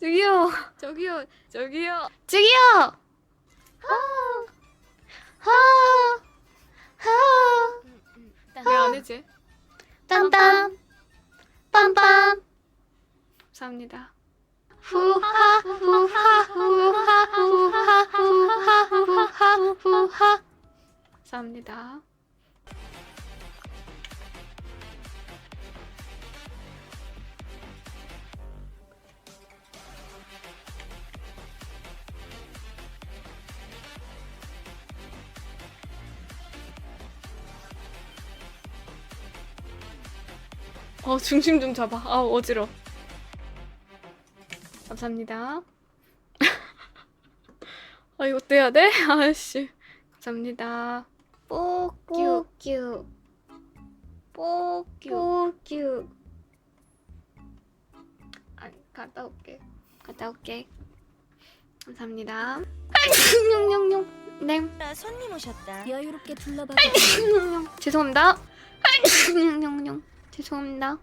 저기요. 저기요, 저기요. 저기요. 하. 하. 하. 왜안 해지? 딴딴. 빰빰. 감사합니다. 후하 후하 후하 후하 후하 후하 후하. 감사합니다. 어 중심 좀 잡아. 아 어지러. 감사합니다. 아 이거 어때야 돼? 아씨. 감사합니다. 뽀규 큐. 뽀규 뽀규. 아 갔다 올게. 갔다 올게. 감사합니다. 냥냥냥. 네. 나 손님 오셨다. 여유롭게 둘러봐. 죄송합니다. 냥냥냥. 죄송합니다.